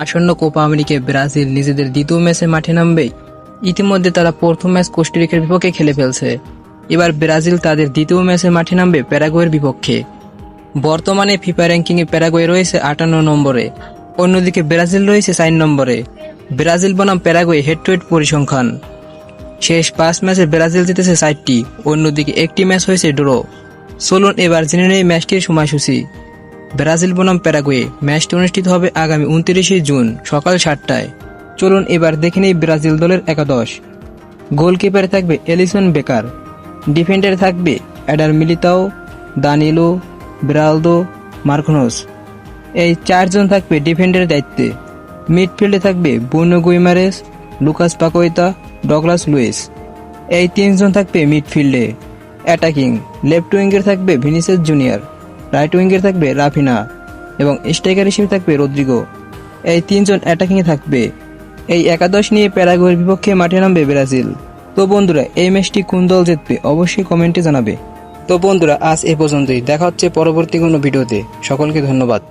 আসন্ন কোপা আমেরিকায় ব্রাজিল নিজেদের দ্বিতীয় ম্যাচে মাঠে নামবে। ইতিমধ্যে তারা প্রথম ম্যাচ কোস্টারিকার বিপক্ষে খেলে ফেলছে। এবার ব্রাজিল তাদের দ্বিতীয় ম্যাচে মাঠে নামবে প্যারাগুয়ের বিপক্ষে। বর্তমানে ফিফা র্যাঙ্কিংয়ে প্যারাগুয়ে রয়েছে আটান্ন নম্বরে। অন্যদিকে ব্রাজিল রয়েছে চার নম্বরে। ব্রাজিল বনাম প্যারাগুয়ে হেড টু হেড পরিসংখ্যান। শেষ পাঁচ ম্যাচে ব্রাজিল জিতেছে চারটি, অন্যদিকে একটি ম্যাচ হয়েছে ড্র। চলুন এবার জেনে নেই ম্যাচটির সময়সূচি। ব্রাজিল বনাম প্যারাগুয়ে ম্যাচটি অনুষ্ঠিত হবে আগামী উনত্রিশে জুন সকাল সাতটায়। চলুন এবার দেখে নেই ব্রাজিল দলের একাদশ। গোলকিপারে থাকবে এলিসন বেকার। ডিফেন্ডারে থাকবে অ্যাডার মিলিতাও দানিলো ব্রালদো, মার্কনোস। এই চারজন থাকবে ডিফেন্ডারের দায়িত্বে। মিডফিল্ডে থাকবে Bruno Guimaraes, Lucas Paqueta, Douglas Luiz. এই তিনজন থাকবে মিডফিল্ডে। অ্যাটাকিং। লেফট উইঙ্গের থাকবে ভিনিসিয়াস জুনিয়র। রাইট উইঙ্গের থাকবে রাফিনা এবং স্ট্রাইকার হিসেবে থাকবে রদ্রিগো। এই তিনজন অ্যাটাকিংয়ে থাকবে। এই একাদশ নিয়ে প্যারাগুয়ের বিপক্ষে মাঠে নামবে ব্রাজিল। তো বন্ধুরা, এই ম্যাচটি কোন দল জিতবে অবশ্যই কমেন্টে জানাবে। তো বন্ধুরা, আজ এ পর্যন্তই। দেখা হচ্ছে পরবর্তী কোনো ভিডিওতে। সকলকে ধন্যবাদ।